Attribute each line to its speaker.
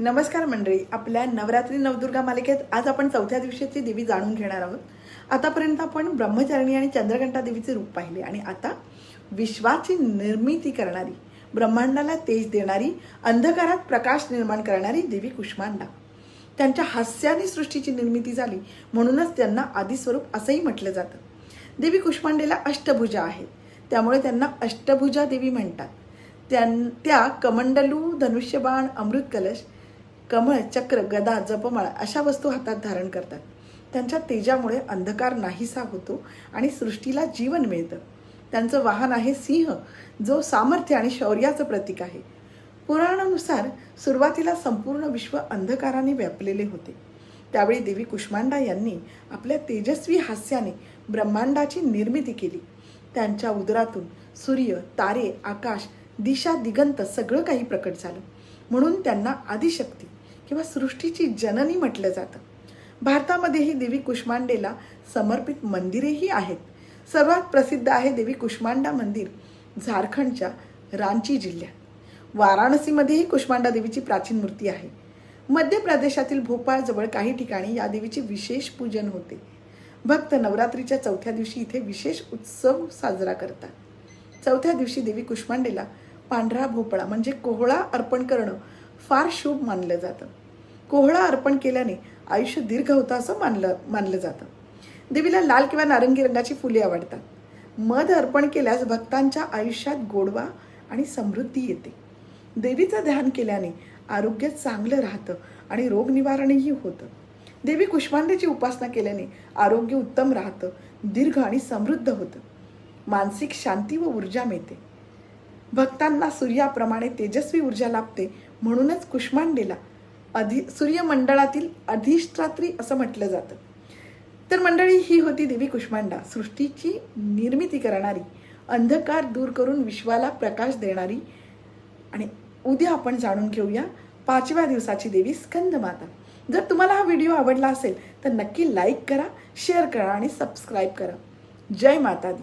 Speaker 1: नमस्कार मंडळी आपल्या नवरात्री नवदुर्गा मालिकेत आज आपण चौथ्या दिवशीची देवी जाणून घेणार आहोत. आतापर्यंत आपण ब्रह्मचारिणी आणि चंद्रघंटा देवीचे रूप पाहिले आणि आता विश्वाची निर्मिती करणारी ब्रह्मांडाला तेज देणारी अंधकारात प्रकाश निर्माण करणारी देवी कुष्मांडा. त्यांच्या हास्याने सृष्टीची निर्मिती झाली म्हणूनच त्यांना आदिस्वरूप असंही म्हटलं जातं. देवी कुष्मांडेला अष्टभुजा आहेत. त्यामुळे त्यांना अष्टभुजा देवी म्हणतात. त्यां त्या कमंडलू धनुष्यबाण अमृत कलश कमळ चक्र गदा जपमाळ अशा वस्तू हातात धारण करतात. त्यांच्या तेजामुळे अंधकार नाहीसा होतो आणि सृष्टीला जीवन मिळतं. त्यांचं वाहन आहे सिंह जो सामर्थ्य आणि शौर्याचं प्रतीक आहे. पुराणानुसार सुरुवातीला संपूर्ण विश्व अंधकाराने व्यापलेले होते. त्यावेळी देवी कुष्मांडा यांनी आपल्या तेजस्वी हास्याने ब्रह्मांडाची निर्मिती केली. त्यांच्या उदरातून सूर्य तारे आकाश दिशा दिगंत सगळं काही प्रकट झालं. म्हणून त्यांना आदिशक्ती किंवा सृष्टीची जननी म्हटलं जातं. भारतामध्येही देवी कुष्मांडेला समर्पित मंदिरेही आहेत. सर्वात प्रसिद्ध आहे देवी कुष्मांडा मंदिर झारखंडच्या रांची जिल्ह्यात. वाराणसीमध्येही कुष्मांडा देवीची प्राचीन मूर्ती आहे. मध्य प्रदेशातील भोपाळजवळ काही ठिकाणी या देवीचे विशेष पूजन होते. भक्त नवरात्रीच्या चौथ्या दिवशी इथे विशेष उत्सव साजरा करतात. चौथ्या दिवशी देवी कुष्मांडेला पांढरा भोपळा म्हणजे कोहळा अर्पण करणं फार शुभ मानलं जातं. कोहळा अर्पण केल्याने आयुष्य दीर्घ होतं असं मानलं मानलं जातं. देवीला लाल किंवा नारंगी रंगाची फुले आवडतात. मध अर्पण केल्यास भक्तांच्या आयुष्यात गोडवा आणि समृद्धी येते. देवीचं ध्यान केल्याने आरोग्य चांगलं राहतं आणि रोग निवारणही होतं. देवी कुष्मांडेची उपासना केल्याने आरोग्य उत्तम राहतं दीर्घ आणि समृद्ध होतं. मानसिक शांती व ऊर्जा मिळते. भक्तांना सूर्याप्रमाणे तेजस्वी ऊर्जा लाभते म्हणूनच कुष्मांडेला अधि सूर्यमंडळातील अधिष्ठात्री असं म्हटलं जातं. तर मंडळी ही होती देवी कुष्मांडा. सृष्टीची निर्मिती करणारी अंधकार दूर करून विश्वाला प्रकाश देणारी आणि उद्या आपण जाणून घेऊया पाचव्या दिवसाची देवी स्कंदमाता. जर तुम्हाला हा व्हिडिओ आवडला असेल तर नक्की लाईक करा शेअर करा आणि सबस्क्राईब करा. जय माता दी.